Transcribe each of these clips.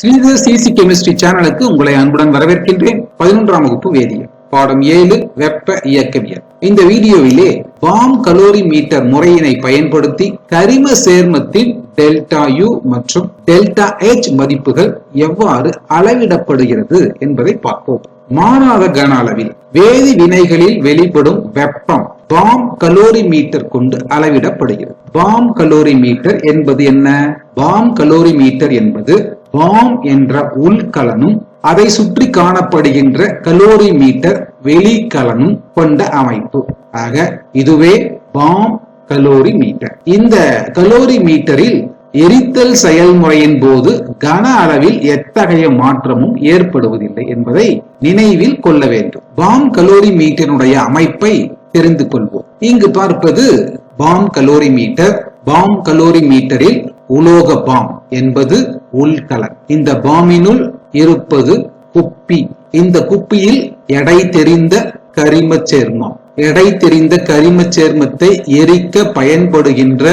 Sridhar CC chemistry சேனலுக்கு உங்களை அன்புடன் வரவேற்கின்றேன். பதினொன்றாம் வகுப்பு வேதியியல். பாடம் ஏழு வெப்ப இயக்கவியல். இந்த வீடியோவிலே பாம் கலோரி மீட்டர் முறையினை பயன்படுத்தி கரிம சேர்மத்தின் டெல்டா யூ மற்றும் டெல்டா ஹெச் மதிப்புகள் எவ்வாறு அளவிடப்படுகிறது என்பதை பார்ப்போம். மாறாத கன அளவில் வேதி வினைகளில் வெளிப்படும் வெப்பம் பாம் கலோரி மீட்டர் கொண்டு அளவிடப்படுகிறது. பாம் கலோரி மீட்டர் என்பது என்ன? பாம் கலோரி மீட்டர் என்பது பாம் என்ற உள்கலனும் அதை சுற்றி காணப்படுகின்ற கலோரி மீட்டர் வெளிக்கலனும் கொண்ட அமைப்பு. ஆக இதுவே பாம் கலோரி மீட்டர். இந்த கலோரி மீட்டரில் எரித்தல் செயல்முறையின் போது கன அளவில் எத்தகைய மாற்றமும் ஏற்படுவதில்லை என்பதை நினைவில் கொள்ள வேண்டும். பாம் கலோரி மீட்டருடைய அமைப்பை தெரிந்து கொள்வோம். இங்கு பார்ப்பது பாம் கலோரி மீட்டர். பாம் கலோரி மீட்டரில் உலோக பாம் என்பது உள்கலன் இந்த பாமினுள் இருப்பது குப்பி. இந்த குப்பியில் எடை தெரிந்த கரிம சேர்மம் எடை தெரிந்த கரிம சேர்மத்தை எரிக்க பயன்படுகின்ற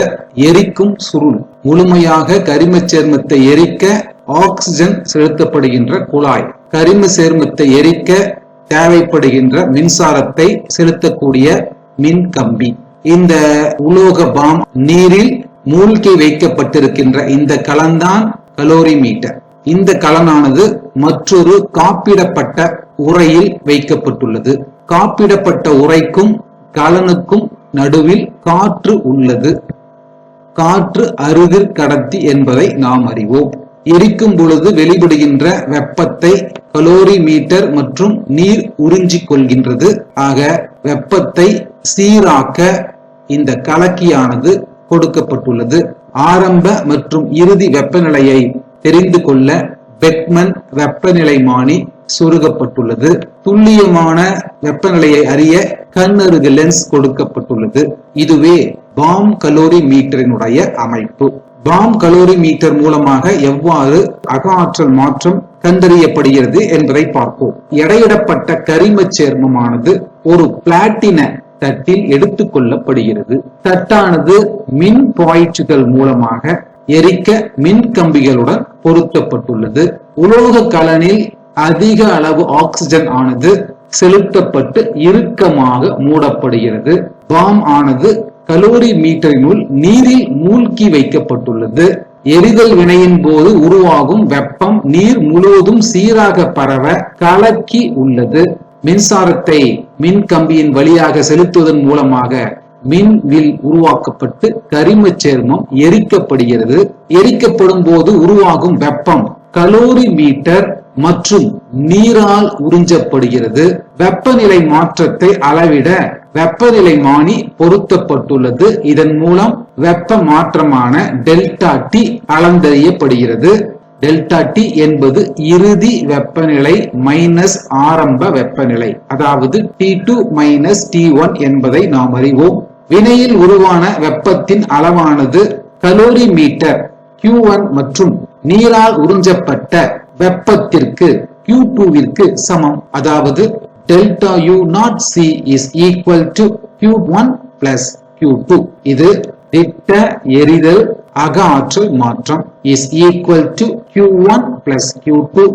எரிக்கும் சுருள். முழுமையாக கரிம சேர்மத்தை எரிக்க ஆக்சிஜன் செலுத்தப்படுகின்ற குழாய். கரிம சேர்மத்தை எரிக்க தேவைப்படுகின்ற மின்சாரத்தை செலுத்தக்கூடிய மின் கம்பி. இந்த உலோக பாம் நீரில் மூழ்கி வைக்கப்பட்டிருக்கின்ற இந்த கலந்தான் கலோரி மீட்டர். இந்த கலனானது மற்றொரு காப்பிடப்பட்ட உரையில் வைக்கப்பட்டுள்ளது. காப்பிடப்பட்ட உரைக்கும் கலனுக்கும் நடுவில் காற்று உள்ளது. காற்று அருகிர் கடத்தி என்பதை நாம் அறிவோம். எரிக்கும் பொழுது வெளிப்படுகின்ற வெப்பத்தை கலோரி மீட்டர் மற்றும் நீர் உறிஞ்சிக் கொள்கின்றது. ஆக வெப்பத்தை சீராக்க இந்த கலக்கியானது கொடுக்கப்பட்டுள்ளது. ஆரம்ப மற்றும் இறுதி வெப்பநிலையை தெரிந்து கொள்ள பெக்மன் வெப்பநிலைமானி சொருகப்பட்டுள்ளது துல்லியமான வெப்பநிலையை அறிய கண்ணருகு லென்ஸ் கொடுக்கப்பட்டுள்ளது. இதுவே பாம் கலோரி மீட்டரினுடைய அமைப்பு. பாம் கலோரி மீட்டர் மூலமாக எவ்வாறு அக ஆற்றல் மாற்றம் கண்டறியப்படுகிறது என்பதை பார்ப்போம். எடையிடப்பட்ட கரிம சேர்மமானது ஒரு பிளாட்டின தட்டில் எடுத்துக் கொள்ளப்படுகிறது தட்டானது மின் பாய்ச்சுகள் மூலமாக எரிக்க மின் கம்பிகளுடன் பொருத்தப்பட்டுள்ளது. உலோக கலனில் அதிக அளவு ஆக்சிஜன் ஆனது செலுத்தப்பட்டு இறுக்கமாக மூடப்படுகிறது. பாம் ஆனது கலோரி மீட்டரினுள் நீரில் மூழ்கி வைக்கப்பட்டுள்ளது. எரிதல் வினையின் போது உருவாகும் வெப்பம் நீர் முழுவதும் சீராக பரவ கலக்கி உள்ளது. மின்சாரத்தை மின் கம்பியின் வழியாக செலுத்துவதன் மூலமாக மின் வில் உருவாக்கப்பட்டு கரிம சேர்மம் எரிக்கப்படுகிறது. எரிக்கப்படும் போது உருவாகும் வெப்பம் கலோரி மீட்டர் மற்றும் நீரால் உறிஞ்சப்படுகிறது. வெப்பநிலை மாற்றத்தை அளவிட வெப்பநிலை மானி பொருத்தப்பட்டுள்ளது. இதன் மூலம் வெப்ப மாற்றமான டெல்டா டி அளந்தறியப்படுகிறது. டெல்டா டி என்பது இறுதி வெப்பநிலை மைனஸ் ஆரம்ப வெப்பநிலை. அதாவது T two minus T one என்பதை நாம் அறிவோம். வினையில் உருவான வெப்பத்தின் அளவானது கலோரி மீட்டர் கியூ ஒன் மற்றும் நீரால் உறிஞ்சப்பட்ட வெப்பத்திற்கு கியூ டூவிற்கு சமம். அதாவது delta U naught C is equal to Q one plus Q two இது திட்ட எரிதல் அக ஆற்றல் மாற்றம் is equal to Q one plus Q two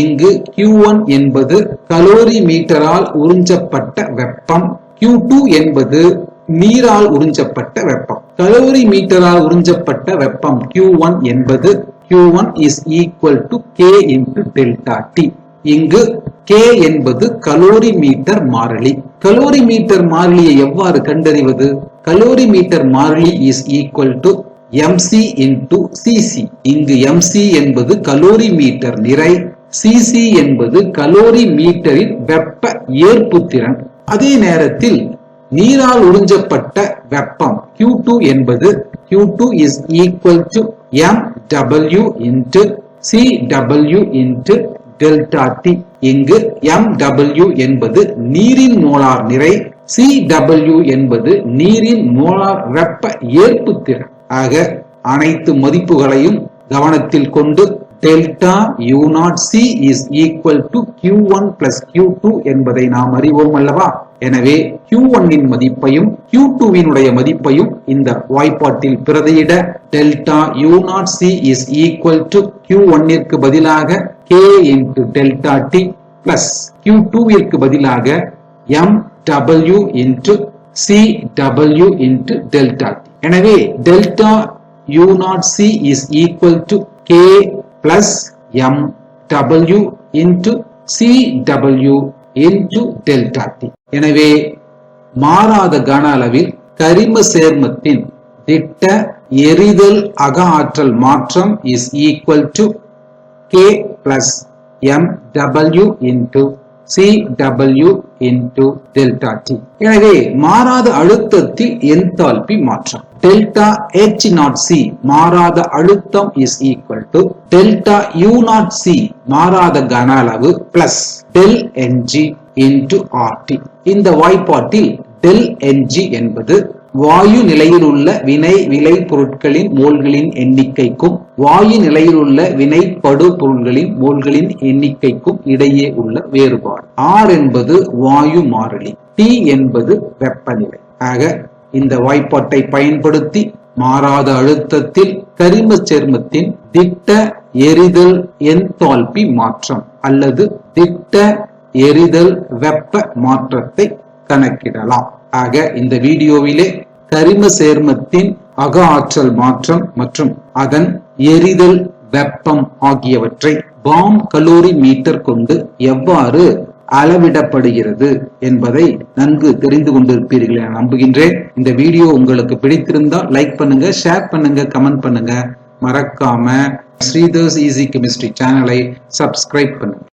இங்கு கியூ ஒன் என்பது கலோரி மீட்டரால் உறிஞ்சப்பட்ட வெப்பம். Q2 என்பது நீரால் உறிஞ்சப்பட்ட வெப்பம். கலோரி மீட்டரால் உறிஞ்சப்பட்ட வெப்பம் Q1 என்பது Q one is equal to K into delta T இங்கு கே என்பது கலோரி மீட்டர் மாறிலி. கலோரி மீட்டர் மாறிலியை எவ்வாறு கண்டறிவது? கலோரி மீட்டர் மாறிலி is equal to mc into cc இங்கு mc என்பது கலோரி மீட்டர் நிறை cc என்பது கலோரி மீட்டரின் வெப்ப ஏற்பு திறன் அதே நேரத்தில் நீரால் உறிஞ்சப்பட்ட வெப்பம் Q2 என்பது Q2 is equal to mW into CW into delta T. இங்கு mW என்பது நீரின் மோலார் நிறை CW என்பது நீரின் மோலார் வெப்ப ஏற்பு திறன் ஆக அனைத்து மதிப்புகளையும் கவனத்தில் கொண்டு delta U naught C is equal to Q one plus Q two என்பதை நாம் அறிவோம் அல்லவா? எனவே கியூ ஒன்னின் மதிப்பையும் கியூ டூவினுடைய மதிப்பையும் இந்த வாய்ப்பாட்டில் பிரதியிட delta U naught C is equal to Q ஒன்னிற்கு பதிலாக K into delta T plus Q டூவிற்கு பதிலாக M W into C W into delta T எனவே delta U naught C is equal to K plus M W into C W into delta T. எனவே மாறாத கன அளவில் கரிம சேர்மத்தின் திட்ட எரிதல் அக ஆற்றல் மாற்றம் is equal to K plus MW into CW into delta T. எனவே மாறாத அழுத்தத்தில் என்தால்பி மாற்றம் டெல்டா H நாட் C மாறாத அழுத்தம் is equal to delta U naught C மாறாத கன அளவு plus del n g into RT இந்த வாய்ப்பாட்டில் டெல் என்ஜி என்பது வாயு நிலையில் உள்ள வினை விளை பொருட்களின் மோல்களின் எண்ணிக்கைக்கும் வாயு நிலையில் உள்ள வினைப்படு பொருள்களின் மோல்களின் எண்ணிக்கைக்கும் இடையே உள்ள வேறுபாடு. ஆர் என்பது வாயு மாறிலி டி என்பது வெப்பநிலை. ஆக இந்த வாய்ப்பாட்டை பயன்படுத்தி மாறாத அழுத்தத்தில் கரிம சேர்மத்தின் திட்ட எரிதல் என்தால்பி மாற்றம் அல்லது திட்ட எரிதல் வெப்ப மாற்றத்தை கணக்கிடலாம். ஆக இந்த வீடியோவிலே கரிம சேர்மத்தின் அக ஆற்றல் மாற்றம் மற்றும் அதன் எரிதல் வெப்பம் ஆகியவற்றை பாம் கலோரி மீட்டர் கொண்டு எவ்வாறு அளவிடப்படுகிறது என்பதை நன்கு தெரிந்து கொண்டிருப்பீர்கள் என நம்புகின்றேன். இந்த வீடியோ உங்களுக்கு பிடித்திருந்தால் லைக் பண்ணுங்க ஷேர் பண்ணுங்க கமெண்ட் பண்ணுங்க. மறக்காம ஸ்ரீதர்ஸ் ஈஸி கெமிஸ்ட்ரி சேனலை சப்ஸ்கிரைப் பண்ணுங்க.